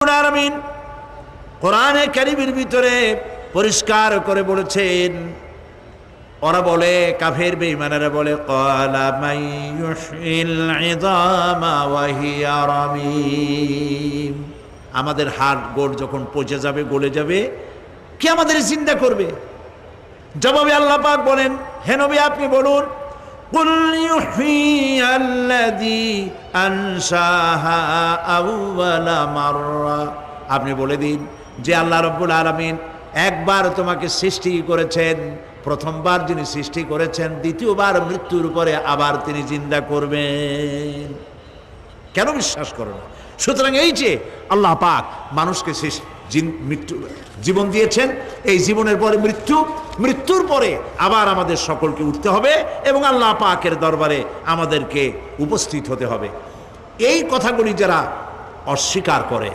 আলামিন কোরআনে কারিমের ভিতরে পরিষ্কার করে বলেছেন। ওরা বলে, কাফের বেঈমানেরা বলে আমাদের হাড় গোড় যখন পচে যাবে, গলে যাবে, কে আমাদের চিন্তা করবে? জবাবে আল্লাপাক বলেন, হে নবী, আপনি বলুন قل يحيي الذي أنشاها أول مرة আপনি বলে দিন যে আল্লাহ রব্বুল আলমিন একবার তোমাকে সৃষ্টি করেছেন প্রথমবার যিনি সৃষ্টি করেছেন দ্বিতীয়বার মৃত্যুর পরে আবার তিনি চিন্তা করবেন কেন বিশ্বাস করো না সুতরাং এই যে আল্লাহ পাক মানুষকে শেষ জিন- মৃত্যু, জীবন দিয়েছেন। এই জীবনের পরে মৃত্যু, মৃত্যুর পরে আবার আমাদের সকলকে উঠতে হবে এবং আল্লাহ পাকের দরবারে আমাদেরকে উপস্থিত হতে হবে। এই কথাগুলি যারা অস্বীকার করে